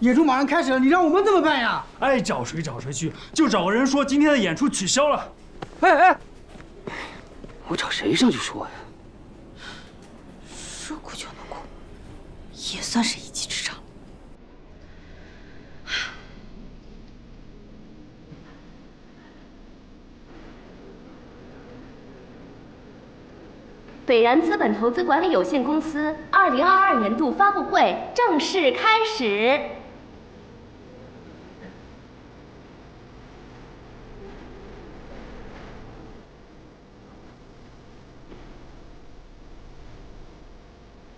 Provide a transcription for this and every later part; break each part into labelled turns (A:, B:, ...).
A: 演出马上开始了，你让我们怎么办呀？
B: 爱找谁找谁去，就找个人说今天的演出取消了。
A: 哎哎，
C: 我找谁上去说呀？
D: 说哭就能哭，也算是一己之长。
E: 北然资本投资管理有限公司二零二二年度发布会正式开始。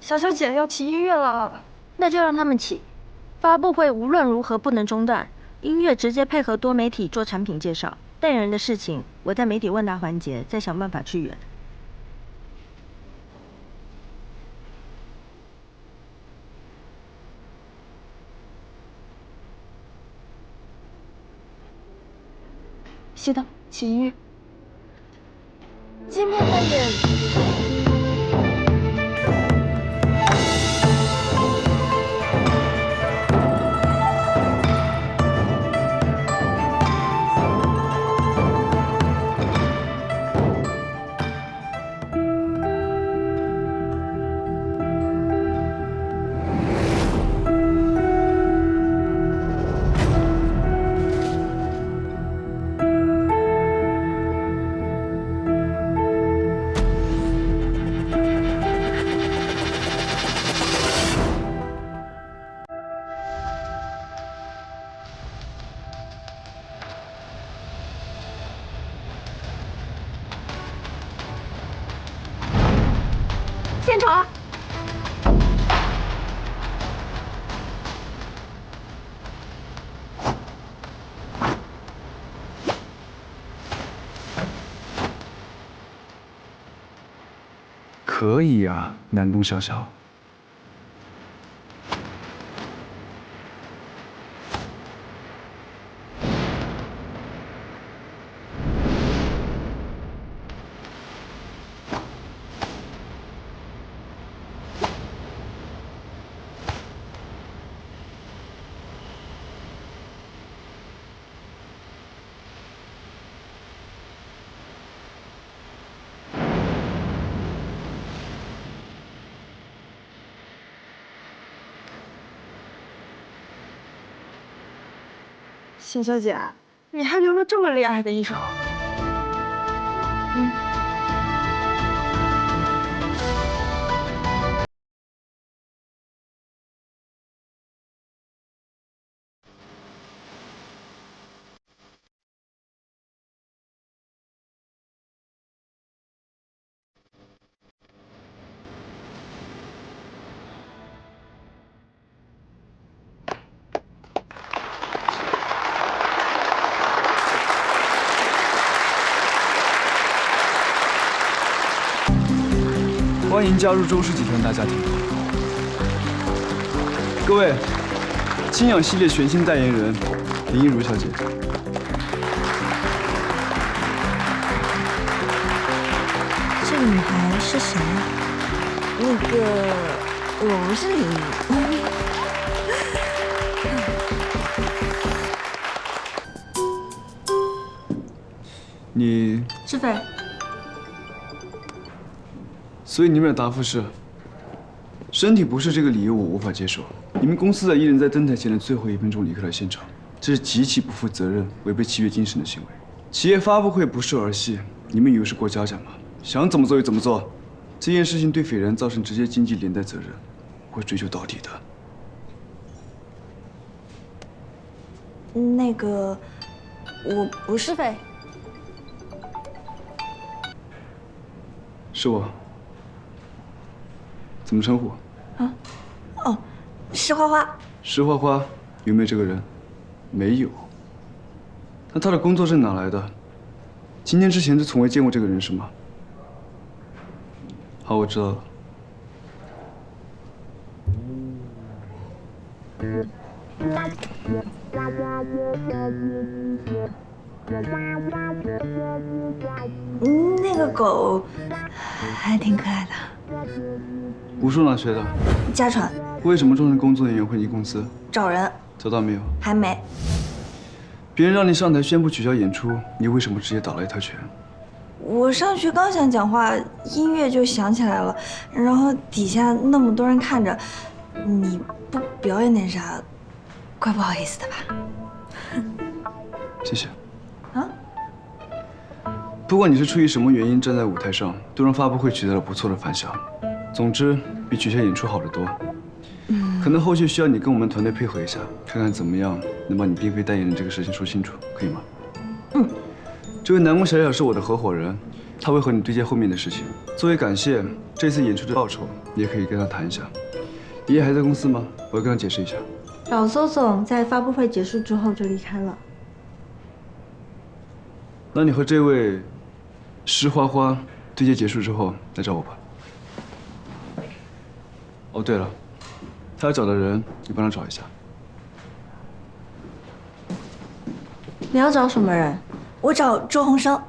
F: 小小姐要起音乐了，那就让他们起。发布会无论如何不能中断，音乐直接配合多媒体做产品介绍。代言人的事情，我在媒体问答环节再想办法去圆。记得秦玉，今天的演。
G: 可以啊，南宫小小。
F: 秦小姐，你还留了这么厉害的一手。
G: 欢迎加入周氏集团大家庭。各位，清养系列全新代言人林一如小姐。
D: 这个女孩是谁啊？
F: 那个，我不是李怡。
G: 你，
F: 志飞，
G: 所以你们的答复是，身体不适这个理由我无法接受。你们公司的艺人在登台前的最后一分钟离开了现场，这是极其不负责任、违背契约精神的行为。企业发布会不是儿戏，你们以为是过家家吗？想怎么做就怎么做。这件事情对斐然造成直接经济连带责任，会追究到底的。
D: 那个，我不是
F: 飞，
G: 是我。怎么称呼？
D: 啊？哦，石花花。
G: 石花花有没有这个人？没有。那他的工作证哪来的？今天之前就从未见过这个人是吗？好，我知道了。
D: 嗯，那个狗还挺可爱的。
G: 武术哪学的？
D: 家传
G: 为什么众人工作人员会你公司？
D: 找人
G: 找到没有？
D: 还没。
G: 别人让你上台宣布取消演出，你为什么直接打了一套拳？
D: 我上去刚想讲话，音乐就响起来了，然后底下那么多人看着，你不表演点啥，怪不好意思的吧？
G: 谢谢。
D: 啊？
G: 不管你是出于什么原因站在舞台上，都让发布会取得了不错的反响。总之，比取消演出好得多。嗯，可能后续需要你跟我们团队配合一下，看看怎么样能把你并非代言人这个事情说清楚，可以吗？
D: 嗯。
G: 这位南宫小小是我的合伙人，他会和你对接后面的事情。作为感谢这次演出的报酬，你也可以跟他谈一下。爷爷还在公司吗？我要跟他解释一下。
F: 老邹总在发布会结束之后就离开了。
G: 那你和这位石花花对接结束之后来找我吧。哦，对了，他要找的人，你帮他找一下。
F: 你要找什么人？
D: 我找周鸿生。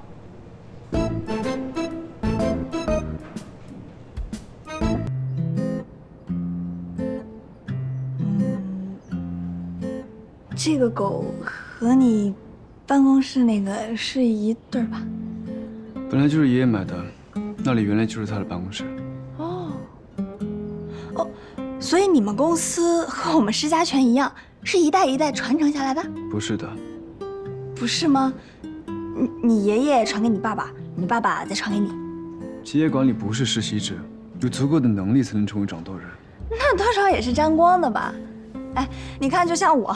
D: 嗯，这个狗和你办公室那个是一对吧？
G: 本来就是爷爷买的，那里原来就是他的办公室。
D: 哦，哦，所以你们公司和我们施家权一样，是一代一代传承下来的？
G: 不是的，
D: 不是吗？你你爷爷传给你爸爸，你爸爸再传给你。
G: 企业管理不是世袭制，有足够的能力才能成为掌舵人。
D: 那多少也是沾光的吧？哎，你看，就像我，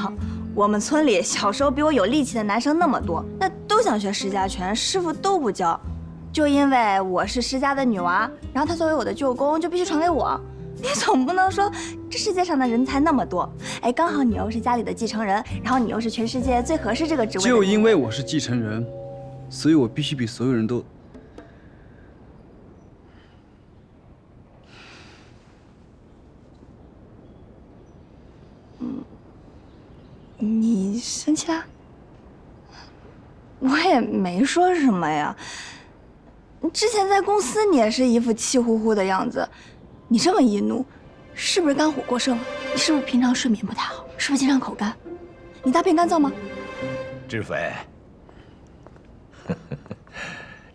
D: 我们村里小时候比我有力气的男生那么多，那都想学施家拳，师傅都不教，就因为我是施家的女娃，然后他作为我的舅公，就必须传给我。你总不能说这世界上的人才那么多，哎，刚好你又是家里的继承人，然后你又是全世界最合适这个职位。
G: 就因为我是继承人，所以我必须比所有人都。
D: 你生气啦？我也没说什么呀。之前在公司你也是一副气呼呼的样子，你这么一怒，是不是肝火过盛了？你是不是平常睡眠不太好？是不是经常口干？你大便干燥吗？
H: 志飞，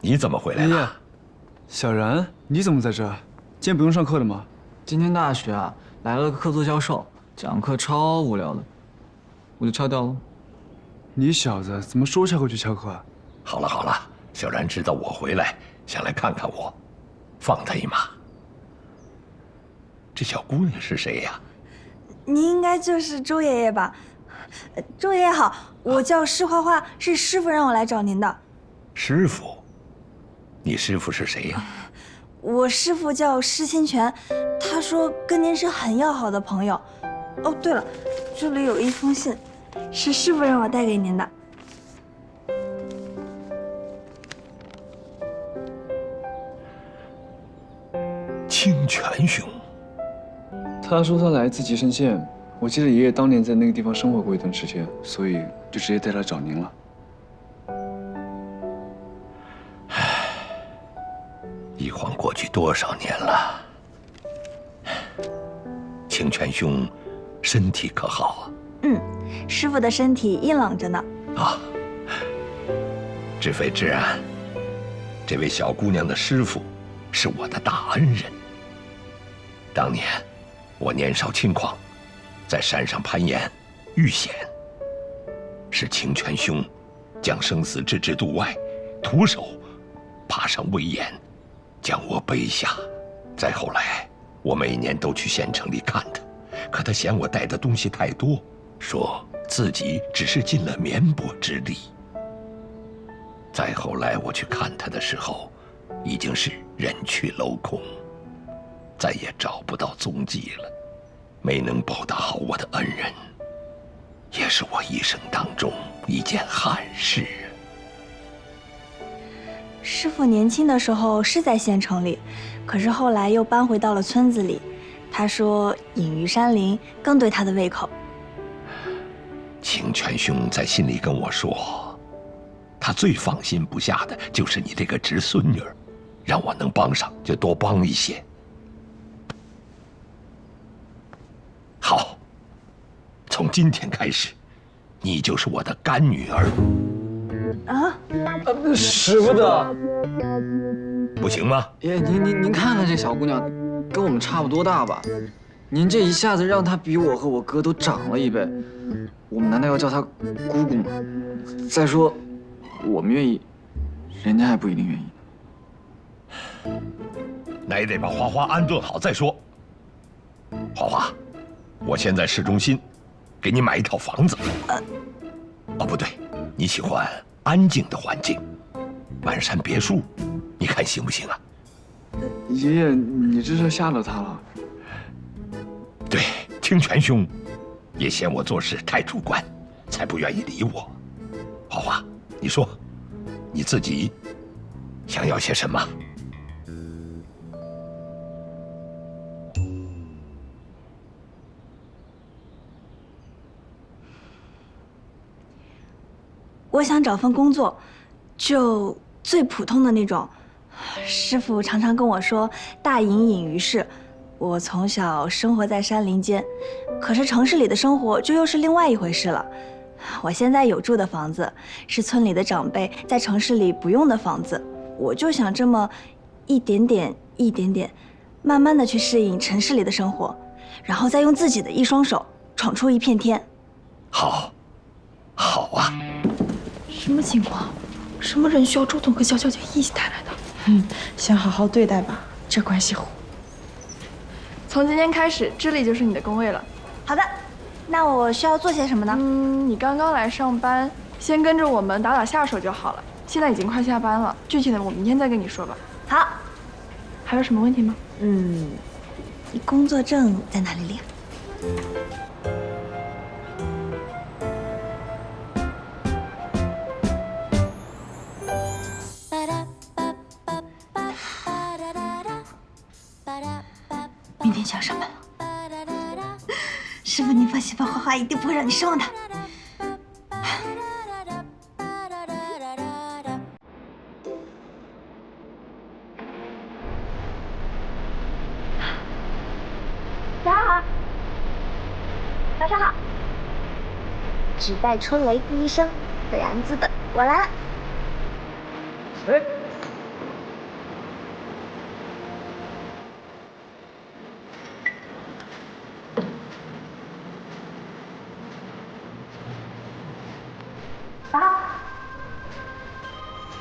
H: 你怎么回来
G: 爷爷
H: 了？，
G: 小然，你怎么在这儿？今天不用上课了吗？
I: 今天大学啊来了个客座教授，讲课超无聊的，我就翘掉了。
G: 你小子怎么说翘课就翘课啊？
H: 好了好了，小然知道我回来，想来看看我，放他一马。这小姑娘是谁呀？
D: 您应该就是周爷爷吧？呃周爷爷好，我叫施花花，是师傅让我来找您的。
H: 师傅。你师傅是谁呀？
D: 我师傅叫施清泉，他说跟您是很要好的朋友。哦，对了，这里有一封信，是师傅让我带给您的。
H: 清泉兄。
G: 他说他来自吉神县，我记得爷爷当年在那个地方生活过一段时间，所以就直接带他找您了。
H: 一晃过去多少年了？清泉兄，身体可好啊
D: 嗯，师傅的身体硬朗着呢。
H: 啊？啊，知非知安，这位小姑娘的师傅是我的大恩人。当年我年少轻狂，在山上攀岩遇险，是清泉兄将生死置之度外，徒手爬上危岩，将我背下。再后来，我每年都去县城里看他，可他嫌我带的东西太多，说自己只是尽了绵薄之力。再后来我去看他的时候，已经是人去楼空，再也找不到踪迹了。没能报答好我的恩人，也是我一生当中一件憾事啊。
D: 师傅年轻的时候是在县城里，可是后来又搬回到了村子里。他说隐于山林更对他的胃口。
H: 清泉兄在信里跟我说，他最放心不下的就是你这个侄孙女儿，让我能帮上就多帮一些。今天开始，你就是我的干女儿，
D: 啊，
I: 使不得。
H: 不行吗？
I: 爷，您您您看看这小姑娘，跟我们差不多大吧？您这一下子让她比我和我哥都长了一倍，我们难道要叫她姑姑吗？再说，我们愿意，人家还不一定愿意。
H: 那也得把花花安顿好再说。花花，我先在市中心给你买一套房子。哦，不对，你喜欢安静的环境，满山别墅，你看行不行啊？
G: 爷爷，你这是吓到他了。
H: 对，清泉兄也嫌我做事太主观，才不愿意理我。花花，你说，你自己想要些什么？
D: 我想找份工作，就最普通的那种。师傅常常跟我说“大隐隐于市”，我从小生活在山林间，可是城市里的生活就又是另外一回事了。我现在有住的房子，是村里的长辈在城市里不用的房子，我就想这么一点点、一点点，慢慢的去适应城市里的生活，然后再用自己的一双手闯出一片天。
H: 好，好啊。
J: 什么情况？什么人需要周总和肖小姐一起带来的？
K: 嗯，先好好对待吧，这关系户。
J: 从今天开始，这里就是你的工位了。
D: 好的，那我需要做些什么呢？
J: 嗯，你刚刚来上班，先跟着我们打打下手就好了。现在已经快下班了，具体的我明天再跟你说吧。
D: 好，
J: 还有什么问题吗？
D: 嗯，你工作证在哪里领？天就要上班了，师傅，你放心吧，花花一定不会让你失望的。
E: 早上好，早上好。只待春雷第一声，自然自得，我来了。
B: 哎，
E: 早好。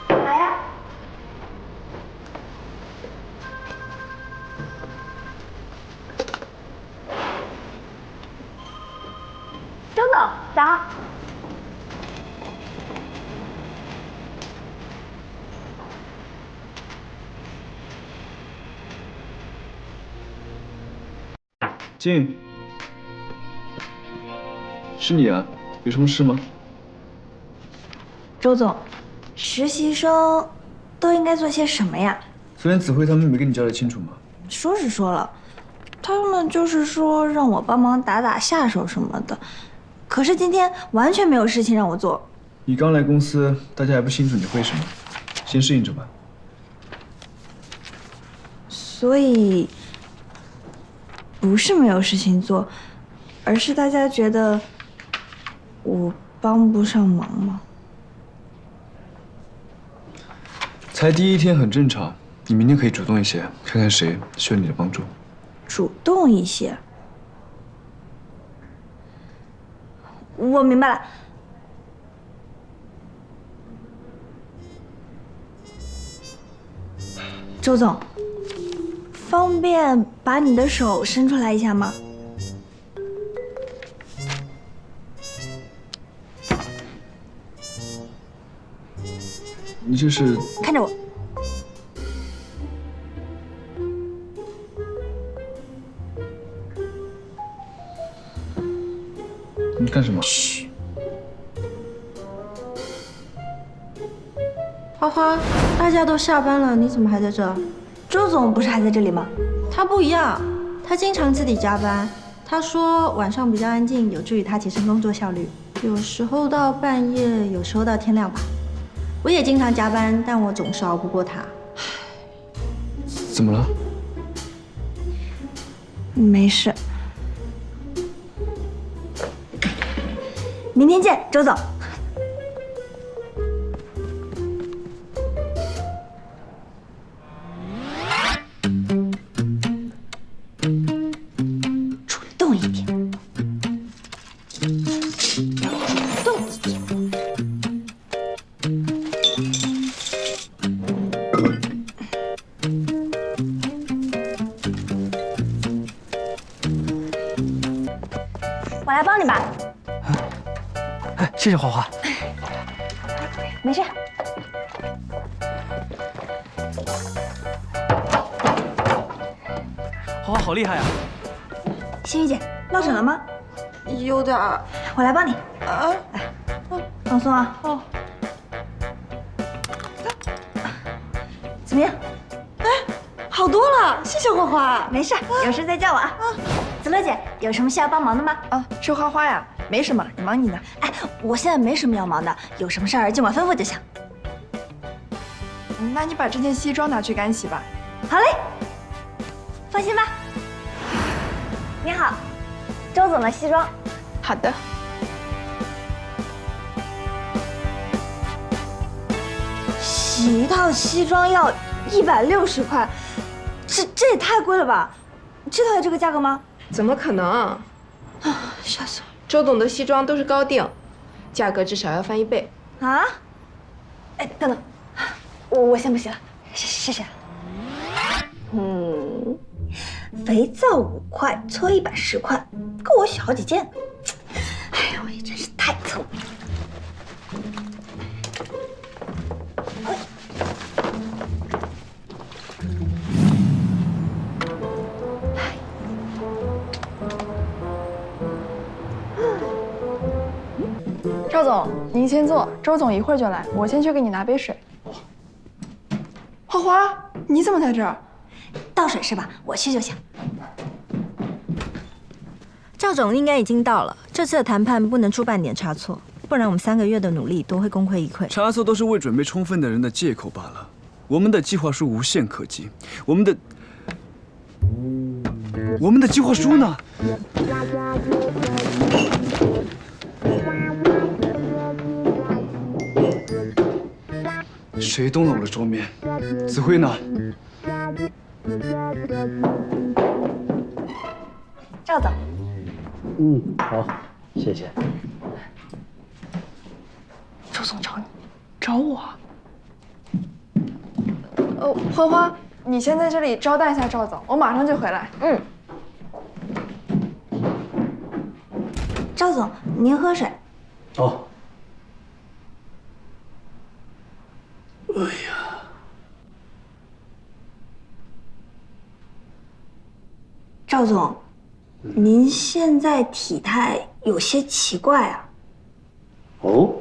E: 来呀。周总，早。
G: 进。是你啊？有什么事吗？
D: 周总，实习生都应该做些什么呀？
G: 昨天子辉他们没跟你交代清楚吗？
D: 说是说了，他们就是说让我帮忙打打下手什么的，可是今天完全没有事情让我做。
G: 你刚来公司，大家还不清楚你会什么，先适应着吧。
D: 所以不是没有事情做，而是大家觉得我帮不上忙吗？
G: 才第一天很正常，你明天可以主动一些，看看谁需要你的帮助。
D: 主动一些。我明白了。周总，方便把你的手伸出来一下吗？
G: 你这是
D: 看着我。
G: 你干什么？
F: 嘘花花，大家都下班了，你怎么还在这儿？
D: 周总不是还在这里吗？
F: 他不一样，他经常自己加班。他说晚上比较安静，有助于他提升工作效率。有时候到半夜，有时候到天亮吧。我也经常加班，但我总是熬不过他。
G: 怎么了？
D: 没事。明天见，周总。
C: 谢谢花花。
D: 没事。
C: 花花好厉害啊！
D: 心雨姐，落枕了吗？
J: 有点儿。
D: 我来帮你，
J: 啊，
D: 放松啊。
J: 哦，
D: 怎么样？
J: 哎好多了，谢谢花花。
D: 没事，有事再叫我啊啊。子乐姐，有什么需要帮忙的吗？
J: 啊，是花花呀，没什么，你忙你的。
D: 哎，我现在没什么要忙的，有什么事儿尽管吩咐就行。
J: 嗯那你把这件西装拿去干洗吧。
D: 好嘞，放心吧。你好，周总的西装。
J: 好的。
D: 洗一套西装要一百六十块，这这也太贵了吧？知道有这个价格吗？
L: 怎么可能？
D: 啊，吓死
L: 周董的西装都是高定，价格至少要翻一倍。
D: 啊？哎，等等，我我先不洗了，谢谢谢。嗯，肥皂五块，搓衣板十块，够我洗好几件。哎呀，我也真是太聪明
J: 赵总，您先坐，周总一会儿就来，我先去给你拿杯水。花花，你怎么在这儿？
D: 倒水是吧？我去就行。
F: 赵总应该已经到了，这次的谈判不能出半点差错，不然我们三个月的努力都会功亏一篑。
G: 差错都是未准备充分的人的借口罢了。我们的计划书无懈可击，我们的我们的计划书呢？谁动了我的桌面？子辉呢？
D: 赵总，
C: 嗯，好，谢谢。
J: 周总找你，找我。呃，花花，你先在这里招待一下赵总，我马上就回来。
D: 嗯。赵总，您喝水。
C: 哦，
D: 赵总，您现在体态有些奇怪啊。
C: 哦，